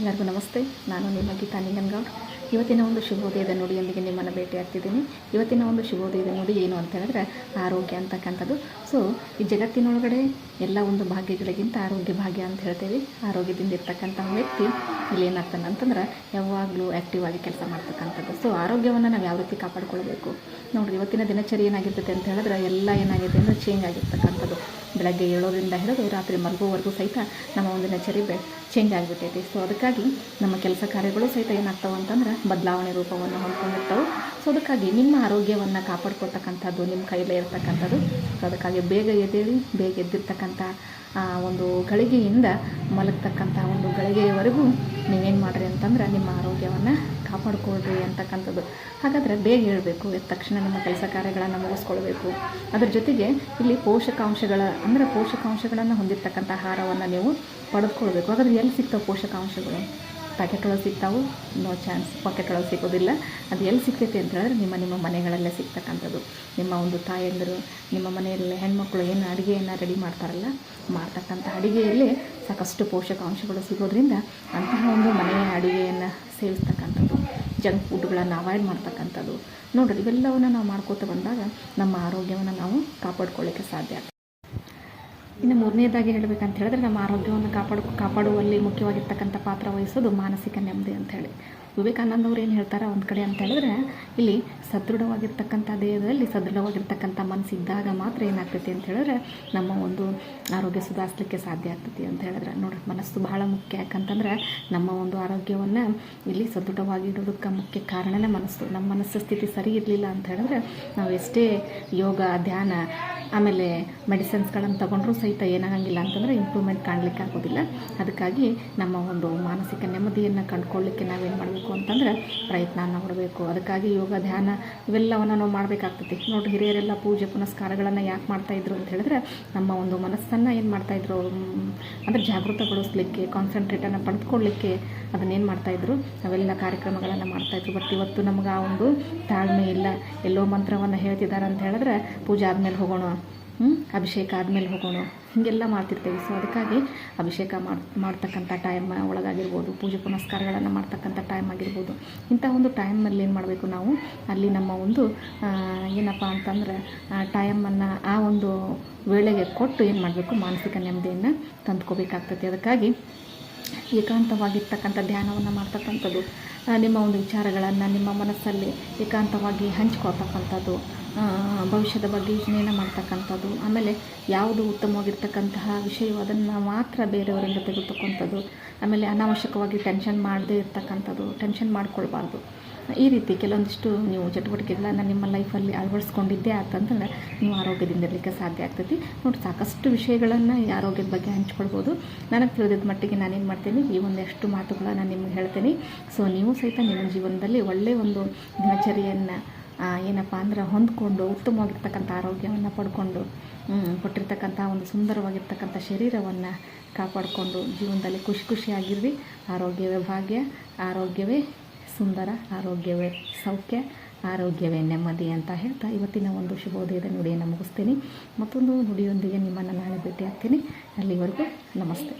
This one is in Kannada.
ಎಲ್ಲರಿಗೂ ನಮಸ್ತೆ. ನಾನು ನಿಮ್ಮ ಗೀತಾ ನಿಂಗನ್ಗೌಡ್. ಇವತ್ತಿನ ಒಂದು ಶುಭೋದಯದ ನುಡಿಯೊಂದಿಗೆ ನಿಮ್ಮನ್ನು ಭೇಟಿ ಆಗ್ತಿದ್ದೀನಿ ಇವತ್ತಿನ ಒಂದು ಶುಭೋದಯದ ನುಡಿ ಏನು ಅಂತ ಹೇಳಿದ್ರೆ ಆರೋಗ್ಯ ಅಂತಕ್ಕಂಥದ್ದು. ಸೊ, ಈ ಜಗತ್ತಿನೊಳಗಡೆ ಎಲ್ಲ ಒಂದು ಭಾಗ್ಯಗಳಿಗಿಂತ ಆರೋಗ್ಯ ಭಾಗ್ಯ ಅಂತ ಹೇಳ್ತೇವೆ. ಆರೋಗ್ಯದಿಂದ ಇರ್ತಕ್ಕಂಥ ವ್ಯಕ್ತಿ ಇಲ್ಲಿ ಏನಾಗ್ತಾನೆ ಅಂತಂದ್ರೆ ಯಾವಾಗಲೂ ಆ್ಯಕ್ಟಿವ್ ಆಗಿ ಕೆಲಸ ಮಾಡ್ತಕ್ಕಂಥದ್ದು. ಸೊ, ಆರೋಗ್ಯವನ್ನು ನಾವು ಯಾವ ರೀತಿ ಕಾಪಾಡ್ಕೊಳ್ಬೇಕು? ನೋಡಿರಿ, ಇವತ್ತಿನ ದಿನಚರಿ ಏನಾಗಿರ್ತದೆ ಅಂತ ಹೇಳಿದ್ರೆ ಎಲ್ಲ ಏನಾಗಿದೆ ಅಂದರೆ ಚೇಂಜ್ ಆಗಿರ್ತಕ್ಕಂಥದ್ದು. ಬೆಳಗ್ಗೆ ಏಳೋದ್ರಿಂದ ಹಿಡಿದು ರಾತ್ರಿ ಮಲಗೋವರೆಗೂ ಸಹಿತ ನಮ್ಮ ಒಂದು ದಿನಚರಿ ಬೆ ಚೇಂಜ್ ಆಗಿಬಿಟ್ಟೈತಿ. ಸೊ ಅದಕ್ಕಾಗಿ ನಮ್ಮ ಕೆಲಸ ಕಾರ್ಯಗಳು ಸಹಿತ ಏನಾಗ್ತಾವೆ ಅಂತಂದ್ರೆ ಬದಲಾವಣೆ ರೂಪವನ್ನು ಹೊಂದ್ಕೊಂಡಿರ್ತಾವೆ. ಸೊ ಅದಕ್ಕಾಗಿ ನಿಮ್ಮ ಆರೋಗ್ಯವನ್ನು ಕಾಪಾಡ್ಕೊಳ್ತಕ್ಕಂಥದ್ದು, ನಿಮ್ಮ ಕೈಲೇ ಇರ್ತಕ್ಕಂಥದ್ದು. ಸೊ ಅದಕ್ಕಾಗಿ ಬೇಗ ಎದ್ದೇಳಿ, ಬೇಗ ಎದ್ದಿರ್ತಕ್ಕಂಥ ಒಂದು ಗಳಿಗೆಯಿಂದ ಮಲಗ್ತಕ್ಕಂಥ ಒಂದು ಗಳಿಗೆಯವರೆಗೂ ನೀವೇನು ಮಾಡಿರಿ ಅಂತಂದ್ರೆ ನಿಮ್ಮ ಆರೋಗ್ಯವನ್ನು ಕಾಪಾಡ್ಕೊಳ್ರಿ ಅಂತಕ್ಕಂಥದ್ದು. ಹಾಗಾದರೆ ಬೇಗ ಹೇಳಬೇಕು ತಕ್ಷಣ ನಿಮ್ಮ ಕೆಲಸ ಕಾರ್ಯಗಳನ್ನು ಮುಗಿಸ್ಕೊಳ್ಬೇಕು. ಅದ್ರ ಜೊತೆಗೆ ಇಲ್ಲಿ ಪೋಷಕಾಂಶಗಳ, ಅಂದರೆ ಪೋಷಕಾಂಶಗಳನ್ನು ಹೊಂದಿರತಕ್ಕಂಥ ಆಹಾರವನ್ನು ನೀವು ಪಡೆದುಕೊಳ್ಬೇಕು. ಹಾಗಾದ್ರೆ ಎಲ್ಲಿ ಸಿಗ್ತಾವೆ ಪೋಷಕಾಂಶಗಳು? ಪ್ಯಾಕೆಟ್ ಒಳಗೆ ಸಿಗ್ತಾವು? ನೋ ಚಾನ್ಸ್ ಪಾಕೆಟ್ ಒಳಗೆ ಸಿಗೋದಿಲ್ಲ. ಅದು ಎಲ್ಲಿ ಸಿಗ್ತೈತೆ ಅಂತ ಹೇಳಿದ್ರೆ ನಿಮ್ಮ ನಿಮ್ಮ ಮನೆಗಳಲ್ಲೇ ಸಿಗ್ತಕ್ಕಂಥದ್ದು. ನಿಮ್ಮ ಒಂದು ತಾಯಂದಿರು, ನಿಮ್ಮ ಮನೆಯಲ್ಲಿ ಹೆಣ್ಮಕ್ಳು ಏನು ಅಡುಗೆಯನ್ನು ರೆಡಿ ಮಾಡ್ತಾರಲ್ಲ, ಮಾಡ್ತಕ್ಕಂಥ ಅಡುಗೆಯಲ್ಲಿ ಸಾಕಷ್ಟು ಪೋಷಕಾಂಶಗಳು ಸಿಗೋದ್ರಿಂದ ಅಂತಹ ಒಂದು ಮನೆಯ ಅಡುಗೆಯನ್ನು ಸೇವಿಸ್ತಕ್ಕಂಥದ್ದು ಜಂಕ್ ಫುಡ್ಗಳನ್ನು ಅವಾಯ್ಡ್ ಮಾಡ್ತಕ್ಕಂಥದ್ದು. ನೋಡ್ರಿ, ಇವೆಲ್ಲವನ್ನು ನಾವು ಮಾಡ್ಕೋತ ಬಂದಾಗ ನಮ್ಮ ಆರೋಗ್ಯವನ್ನು ನಾವು ಕಾಪಾಡ್ಕೊಳ್ಳಿಕ್ಕೆ ಸಾಧ್ಯ. ಇನ್ನು ಮೂರನೇದಾಗಿ ಹೇಳಬೇಕಂತ ಹೇಳಿದ್ರೆ ನಮ್ಮ ಆರೋಗ್ಯವನ್ನು ಕಾಪಾಡ್, ಕಾಪಾಡುವಲ್ಲಿ ಮುಖ್ಯವಾಗಿರ್ತಕ್ಕಂಥ ಪಾತ್ರ ವಹಿಸೋದು ಮಾನಸಿಕ ನೆಮ್ಮದಿ ಅಂತ ಹೇಳಿ. ವಿವೇಕಾನಂದ ಅವ್ರು ಏನು ಹೇಳ್ತಾರೆ ಒಂದು ಕಡೆ ಅಂತ ಹೇಳಿದ್ರೆ, ಇಲ್ಲಿ ಸದೃಢವಾಗಿರ್ತಕ್ಕಂಥ ದೇಹದಲ್ಲಿ ಸದೃಢವಾಗಿರ್ತಕ್ಕಂಥ ಮನಸ್ಸಿದ್ದಾಗ ಮಾತ್ರ ಏನಾಗ್ತೈತಿ ಅಂತ ಹೇಳಿದ್ರೆ, ನಮ್ಮ ಒಂದು ಆರೋಗ್ಯ ಸುಧಾರಿಸಲಿಕ್ಕೆ ಸಾಧ್ಯ ಆಗ್ತೈತಿ ಅಂತ ಹೇಳಿದ್ರೆ. ನೋಡಿ ಮನಸ್ಸು ಬಹಳ ಮುಖ್ಯ. ಯಾಕಂತಂದ್ರೆ ನಮ್ಮ ಒಂದು ಆರೋಗ್ಯವನ್ನು ಇಲ್ಲಿ ಸದೃಢವಾಗಿಡೋದಕ್ಕೆ ಮುಖ್ಯ ಕಾರಣನೇ ಮನಸ್ಸು. ನಮ್ಮ ಮನಸ್ಸು ಸ್ಥಿತಿ ಸರಿ ಇರಲಿಲ್ಲ ಅಂತ ಹೇಳಿದ್ರೆ, ನಾವು ಎಷ್ಟೇ ಯೋಗ, ಧ್ಯಾನ, ಆಮೇಲೆ ಮೆಡಿಸಿನ್ಸ್ಗಳನ್ನು ತಗೊಂಡ್ರೂ ಸಹಿತ ಏನಾಗಂಗಿಲ್ಲ ಅಂತಂದರೆ ಇಂಪ್ರೂವ್ಮೆಂಟ್ ಕಾಣಲಿಕ್ಕೆ ಆಗೋದಿಲ್ಲ. ಅದಕ್ಕಾಗಿ ನಮ್ಮ ಒಂದು ಮಾನಸಿಕ ನೆಮ್ಮದಿಯನ್ನು ಕಂಡುಕೊಳ್ಳಿಕ್ಕೆ ನಾವೇನು ಮಾಡಬೇಕು? ಅಂತಂದರೆ ಪ್ರಯತ್ನ ಮಾಡಬೇಕು ಅದಕ್ಕಾಗಿ ಯೋಗ, ಧ್ಯಾನ ಇವೆಲ್ಲವನ್ನು ನಾವು ಮಾಡಬೇಕಾಗ್ತೈತಿ. ನೋಡಿ ಹಿರಿಯರೆಲ್ಲ ಪೂಜೆ, ಪುನಸ್ಕಾರಗಳನ್ನು ಯಾಕೆ ಮಾಡ್ತಾಯಿದ್ರು ಅಂತ ಹೇಳಿದ್ರೆ ನಮ್ಮ ಒಂದು ಮನಸ್ಸನ್ನು ಏನು ಮಾಡ್ತಾಯಿದ್ರು ಅಂದರೆ ಜಾಗೃತಗೊಳಿಸ್ಲಿಕ್ಕೆ ಕಾನ್ಸಂಟ್ರೇಟನ್ನು ಪಡೆದುಕೊಳ್ಳಿಕ್ಕೆ ಅದನ್ನೇನು ಮಾಡ್ತಾಯಿದ್ರು ಅವೆಲ್ಲ ಕಾರ್ಯಕ್ರಮಗಳನ್ನು ಮಾಡ್ತಾಯಿದ್ರು ಬಟ್ ಇವತ್ತು ನಮ್ಗೆ ಆ ಒಂದು ತಾಳ್ಮೆ ಇಲ್ಲ. ಎಲ್ಲೋ ಮಂತ್ರವನ್ನು ಹೇಳ್ತಿದ್ದಾರೆ ಅಂತ ಹೇಳಿದ್ರೆ ಪೂಜೆ ಆದಮೇಲೆ ಹೋಗೋಣ. ಅಭಿಷೇಕ ಆದಮೇಲೆ ಹೋಗೋಣ. ಹೀಗೆಲ್ಲ ಮಾಡ್ತಿರ್ತೇವೆ. ಸೊ ಅದಕ್ಕಾಗಿ ಅಭಿಷೇಕ ಮಾಡಿ, ಮಾಡ್ತಕ್ಕಂಥ ಟೈಮ್ ಒಳಗಾಗಿರ್ಬೋದು, ಪೂಜೆ ಪುನಸ್ಕಾರಗಳನ್ನು ಮಾಡ್ತಕ್ಕಂಥ ಟೈಮ್ ಆಗಿರ್ಬೋದು. ಇಂಥ ಒಂದು ಟೈಮಲ್ಲಿ ಏನು ಮಾಡಬೇಕು ನಾವು? ಅಲ್ಲಿ ನಮ್ಮ ಒಂದು ಏನಪ್ಪ ಅಂತಂದ್ರೆ ಟೈಮನ್ನು ಆ ಒಂದು ವೇಳೆಗೆ ಕೊಟ್ಟು ಏನು ಮಾಡಬೇಕು? ಮಾನಸಿಕ ನೆಮ್ಮದಿಯನ್ನು ತಂದುಕೋಬೇಕಾಗ್ತದೆ. ಅದಕ್ಕಾಗಿ ಏಕಾಂತವಾಗಿರ್ತಕ್ಕಂಥ ಧ್ಯಾನವನ್ನು ಮಾಡ್ತಕ್ಕಂಥದ್ದು. ನಿಮ್ಮ ಒಂದು ವಿಚಾರಗಳನ್ನು ನಿಮ್ಮ ಮನಸ್ಸಲ್ಲಿ ಏಕಾಂತವಾಗಿ ಹಂಚ್ಕೊಳ್ತಕ್ಕಂಥದ್ದು ಭವಿಷ್ಯದ ಬಗ್ಗೆ ಯೋಚನೆಯನ್ನು ಮಾಡ್ತಕ್ಕಂಥದ್ದು, ಆಮೇಲೆ ಯಾವುದು ಉತ್ತಮವಾಗಿರ್ತಕ್ಕಂತಹ ವಿಷಯವು ಅದನ್ನು ಮಾತ್ರ ಬೇರೆಯವರಿಂದ ತೆಗೆದುಕೊಂಥದ್ದು ಆಮೇಲೆ ಅನಾವಶ್ಯಕವಾಗಿ ಟೆನ್ಷನ್ ಮಾಡದೇ ಇರ್ತಕ್ಕಂಥದ್ದು ಟೆನ್ಷನ್ ಮಾಡ್ಕೊಳ್ಬಾರ್ದು. ಈ ರೀತಿ ಕೆಲವೊಂದಿಷ್ಟು ನೀವು ಚಟುವಟಿಕೆಗಳನ್ನು ನಿಮ್ಮ ಲೈಫಲ್ಲಿ ಅಳವಡಿಸ್ಕೊಂಡಿದ್ದೇ ಆತಂತಂದ್ರೆ ನೀವು ಆರೋಗ್ಯದಿಂದ ಇರಲಿಕ್ಕೆ ಸಾಧ್ಯ ಆಗ್ತೈತಿ. ನೋಡಿ ಸಾಕಷ್ಟು ವಿಷಯಗಳನ್ನು ಈ ಆರೋಗ್ಯದ ಬಗ್ಗೆ ಹಂಚ್ಕೊಳ್ಬೋದು. ನನಗೆ ತಿಳಿದಿದ್ದ ಮಟ್ಟಿಗೆ ನಾನೇನು ಮಾಡ್ತೀನಿ, ಈ ಒಂದಷ್ಟು ಮಾತುಗಳನ್ನು ನಿಮ್ಗೆ ಹೇಳ್ತೀನಿ. ಸೊ ನೀವು ಸಹಿತ ನಿಮ್ಮ ಜೀವನದಲ್ಲಿ ಒಳ್ಳೆಯ ಒಂದು ದಿನಚರಿಯನ್ನು ಏನಪ್ಪ ಅಂದ್ರೆ ಹೊಂದ್ಕೊಂಡು, ಉತ್ತಮವಾಗಿರ್ತಕ್ಕಂಥ ಆರೋಗ್ಯವನ್ನು ಪಡ್ಕೊಂಡು ಕೊಟ್ಟಿರ್ತಕ್ಕಂಥ ಒಂದು ಸುಂದರವಾಗಿರ್ತಕ್ಕಂಥ ಶರೀರವನ್ನು ಕಾಪಾಡಿಕೊಂಡು ಜೀವನದಲ್ಲಿ ಖುಷಿ ಖುಷಿಯಾಗಿರ್ರಿ. ಆರೋಗ್ಯವೇ ಭಾಗ್ಯ, ಆರೋಗ್ಯವೇ ಸುಂದರ, ಆರೋಗ್ಯವೇ ಸೌಖ್ಯ, ಆರೋಗ್ಯವೇ ನೆಮ್ಮದಿ ಅಂತ ಹೇಳ್ತಾ ಇವತ್ತಿನ ಒಂದು ಶುಭೋದಯದ ನುಡಿಯನ್ನು ಮುಗಿಸ್ತೀನಿ. ಮತ್ತೊಂದು ನುಡಿಯೊಂದಿಗೆ ನಿಮ್ಮನ್ನು ನಾಳೆ ಭೇಟಿ ಆಗ್ತೀನಿ ಅಲ್ಲಿವರೆಗೂ ನಮಸ್ತೆ.